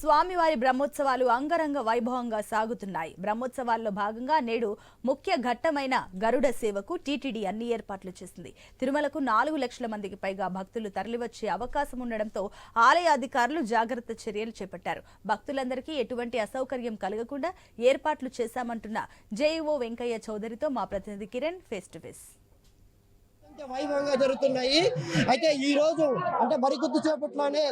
స్వామివారి బ్రహ్మోత్సవాలు అంగరంగ వైభవంగా సాగుతున్నాయి. బ్రహ్మోత్సవాల్లో భాగంగా నేడు ముఖ్య ఘట్టమైన గరుడ సేవకు టీటీడీ అన్ని ఏర్పాట్లు చేసింది. తిరుమలకు నాలుగు లక్షల మందికి పైగా భక్తులు తరలివచ్చే అవకాశం ఉండడంతో ఆలయ అధికారులు జాగ్రత్త చర్యలు చేపట్టారు. భక్తులందరికీ ఎటువంటి అసౌకర్యం కలగకుండా ఏర్పాట్లు చేశామంటున్న జేఈఓ వెంకయ్య చౌదరితో మా ప్రతినిధి కిరణ్ ఫేస్ టు ఫేస్. వైభవంగా జరుగుతున్నాయి. అయితే ఈ రోజు అంటే మరికొద్ది సేపట్లోనే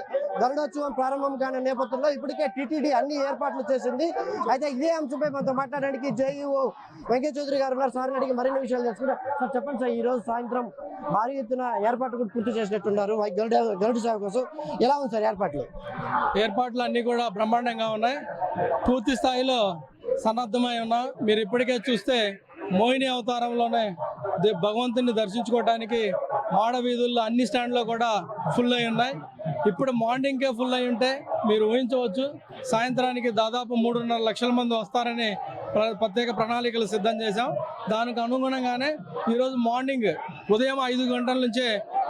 గరుడోత్సవం ప్రారంభం కాని నేపథ్యంలో ఇప్పటికే టీటీడీ అన్ని ఏర్పాట్లు చేసింది. అయితే ఇదే అంశంపై మనతో మాట్లాడడానికి జేఈఓ వెంకయ్య చౌదరి గారు ఉన్నారు. సార్ అడిగి మరిన్ని విషయాలు తెలుసుకుంటాం సార్ చెప్పండి సార్ ఈ రోజు సాయంత్రం భారీ ఎత్తున ఏర్పాట్లు కూడా పూర్తి చేసినట్టున్నారు. గరుడ గరుడు సేవ కోసం ఎలా ఉంది సార్ ఏర్పాట్లు? ఏర్పాట్లు అన్నీ కూడా బ్రహ్మాండంగా ఉన్నాయి. పూర్తి స్థాయిలో సన్నద్ధమై ఉన్నా. మీరు ఇప్పటికే చూస్తే మోహిని అవతారంలోనే భగవంతుని దర్శించుకోవడానికి మాడ వీధుల్లో అన్ని స్టాండ్లో కూడా ఫుల్ అయి ఉన్నాయి. ఇప్పుడు మార్నింగ్కే ఫుల్ అయి ఉంటే మీరు ఊహించవచ్చు సాయంత్రానికి దాదాపు మూడున్నర లక్షల మంది వస్తారని ప్రత్యేక ప్రణాళికలు సిద్ధం చేశాం. దానికి అనుగుణంగానే ఈరోజు మార్నింగ్ ఉదయం ఐదు గంటల నుంచే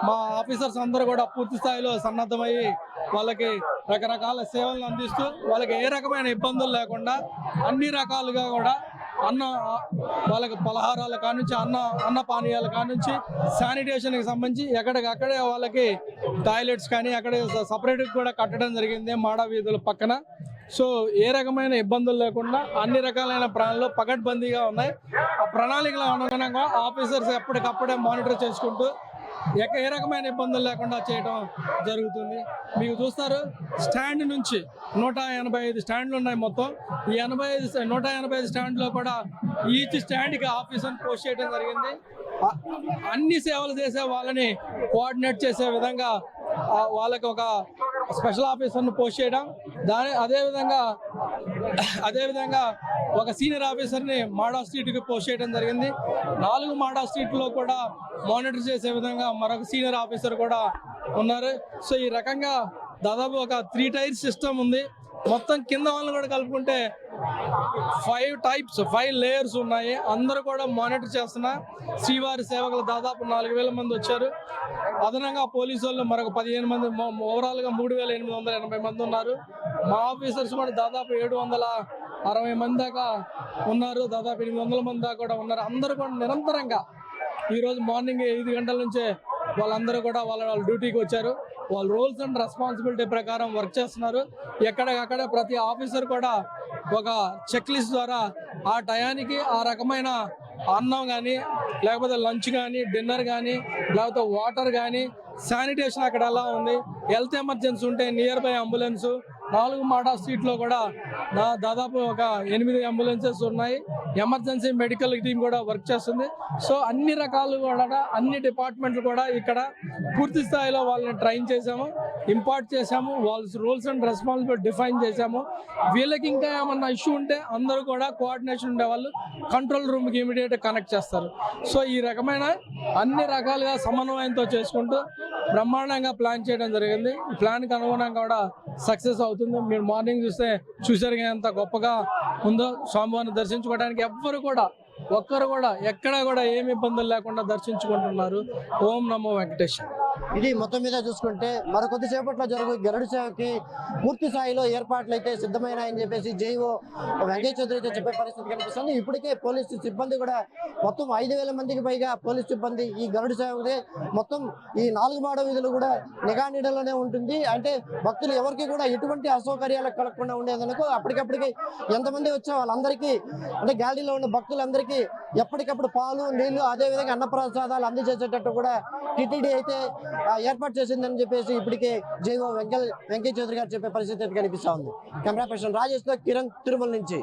మా ఆఫీసర్స్ అందరూ కూడా పూర్తి స్థాయిలో సన్నద్ధమయ్యి వాళ్ళకి రకరకాల సేవలను అందిస్తూ వాళ్ళకి ఏ రకమైన ఇబ్బందులు లేకుండా అన్ని రకాలుగా కూడా అన్న వాళ్ళకి పలహారాల కానుంచి అన్న అన్న పానీయాల కానుంచి శానిటేషన్కి సంబంధించి ఎక్కడికక్కడే వాళ్ళకి టాయిలెట్స్ కానీ అక్కడ సపరేట్గా కూడా కట్టడం జరిగింది మాడా వీధుల పక్కన. సో ఏ రకమైన ఇబ్బందులు లేకుండా అన్ని రకాలైన ప్రణాళికలు పకడ్బందీగా ఉన్నాయి. ఆ ప్రణాళికల అనుగుణంగా ఆఫీసర్స్ ఎప్పటికప్పుడే మానిటర్ చేసుకుంటూ ఎక్క ఏ రకమైన ఇబ్బందులు లేకుండా చేయడం జరుగుతుంది. మీకు చూస్తారు స్టాండ్ నుంచి నూట ఎనభై ఐదు స్టాండ్లు ఉన్నాయి మొత్తం. ఈ ఎనభై ఐదు నూట ఎనభై ఐదు స్టాండ్లో కూడా ఈచ్ స్టాండ్కి ఆఫీసర్ని పోస్ట్ చేయడం జరిగింది. అన్ని సేవలు చేసే వాళ్ళని కోఆర్డినేట్ చేసే విధంగా వాళ్ళకి ఒక స్పెషల్ ఆఫీసర్ను పోస్ట్ చేయడం. దాని అదేవిధంగా అదేవిధంగా ఒక సీనియర్ ఆఫీసర్ని మాడా స్ట్రీట్కి పోస్ట్ చేయడం జరిగింది. నాలుగు మాడా స్ట్రీట్లో కూడా మానిటర్ చేసే విధంగా మరొక సీనియర్ ఆఫీసర్ కూడా ఉన్నారు. సో ఈ రకంగా దాదాపు ఒక త్రీ టైర్ సిస్టమ్ ఉంది. మొత్తం కింద వాళ్ళని కూడా కలుపుకుంటే ఫైవ్ టైప్స్ ఫైవ్ లేయర్స్ ఉన్నాయి. అందరూ కూడా మానిటర్ చేస్తున్న. శ్రీవారి సేవకులు దాదాపు నాలుగు వేల మంది వచ్చారు. అదనంగా పోలీసు వాళ్ళు మరొక పదిహేను మంది ఓవరాల్గా మూడు వేల ఎనిమిది వందల ఎనభై మంది ఉన్నారు. మా ఆఫీసర్స్ కూడా దాదాపు ఏడు వందల అరవై మంది దాకా ఉన్నారు. దాదాపు ఎనిమిది వందల మంది దాకా కూడా ఉన్నారు. అందరూ కూడా నిరంతరంగా ఈరోజు మార్నింగ్ ఐదు గంటల నుంచే వాళ్ళందరూ కూడా వాళ్ళ వాళ్ళ డ్యూటీకి వచ్చారు. వాళ్ళ రూల్స్ అండ్ రెస్పాన్సిబిలిటీ ప్రకారం వర్క్ చేస్తున్నారు. ఎక్కడికక్కడ ప్రతి ఆఫీసర్ కూడా ఒక చెక్ లిస్ట్ ద్వారా ఆ టయానికి ఆ రకమైన అన్నం కానీ లేకపోతే లంచ్ కానీ డిన్నర్ కానీ లేకపోతే వాటర్ కానీ శానిటేషన్ అక్కడ ఎలా ఉంది హెల్త్ ఎమర్జెన్సీ ఉంటే నియర్ బై అంబులెన్స్ నాలుగు మాట సీట్లో కూడా నా దాదాపు ఒక ఎనిమిది అంబులెన్సెస్ ఉన్నాయి. ఎమర్జెన్సీ మెడికల్ టీం కూడా వర్క్ చేస్తుంది. సో అన్ని రకాలు కూడా అన్ని డిపార్ట్మెంట్లు కూడా ఇక్కడ పూర్తి స్థాయిలో వాళ్ళని ట్రైన్ చేశాము ఇంపార్ట్ చేశాము వాళ్ళ రూల్స్ అండ్ రెస్పాన్సిబిలిటీ డిఫైన్ చేశాము. వీళ్ళకి ఇంకా ఏమన్నా ఇష్యూ ఉంటే అందరూ కూడా కోఆర్డినేషన్ ఉండే వాళ్ళు కంట్రోల్ రూమ్కి ఇమీడియట్ కనెక్ట్ చేస్తారు. సో ఈ రకమైన అన్ని రకాలుగా సమన్వయంతో చేసుకుంటూ బ్రహ్మాండంగా ప్లాన్ చేయడం జరిగింది. ఈ ప్లాన్కి అనుగుణంగా కూడా సక్సెస్ అవుతుంది మీరు మార్నింగ్ చూస్తే చూసారు ఎంత గొప్పగా ఉందో స్వామివారిని దర్శించుకోవడానికి ఎవ్వరు కూడా ఒక్కరు కూడా ఎక్కడా కూడా ఏమి ఇబ్బందులు లేకుండా దర్శించుకుంటున్నారు. ఓం నమో వెంకటేశ్వర ఇది మొత్తం మీద చూసుకుంటే మరో కొద్దిసేపట్లో జరుగు గరుడు సేవకి పూర్తి స్థాయిలో ఏర్పాట్లు అయితే సిద్ధమైనాయని చెప్పేసి జైఓ వెంకయ్య చౌదరి అయితే చెప్పే పరిస్థితి కనిపిస్తుంది. ఇప్పటికే పోలీసు సిబ్బంది కూడా మొత్తం ఐదు వేల మందికి పైగా పోలీస్ సిబ్బంది ఈ గరుడు సేవకి మొత్తం ఈ నాలుగు మాడ వీధులు కూడా నిఘా నీడలోనే ఉంటుంది. అంటే భక్తులు ఎవరికి కూడా ఎటువంటి అసౌకర్యాలు కలగకుండా ఉండేందుకు అప్పటికప్పటికి ఎంతమంది వచ్చా వాళ్ళందరికీ అంటే గ్యాలరీలో ఉన్న భక్తులందరికీ ఎప్పటికప్పుడు పాలు నీళ్ళు అదే విధంగా అన్నప్రసాదాలు అందజేసేటట్టు కూడా టిటిడి అయితే ఏర్పాటు చేసిందని చెప్పేసి ఇప్పటికే జైవో వెంకయ్య వెంకయ్య చౌదరి గారు చెప్పే పరిస్థితి అయితే కనిపిస్తా ఉంది. కెమెరా పర్సన్ రాజేష్ కిరణ్ తిరుమల నుంచి.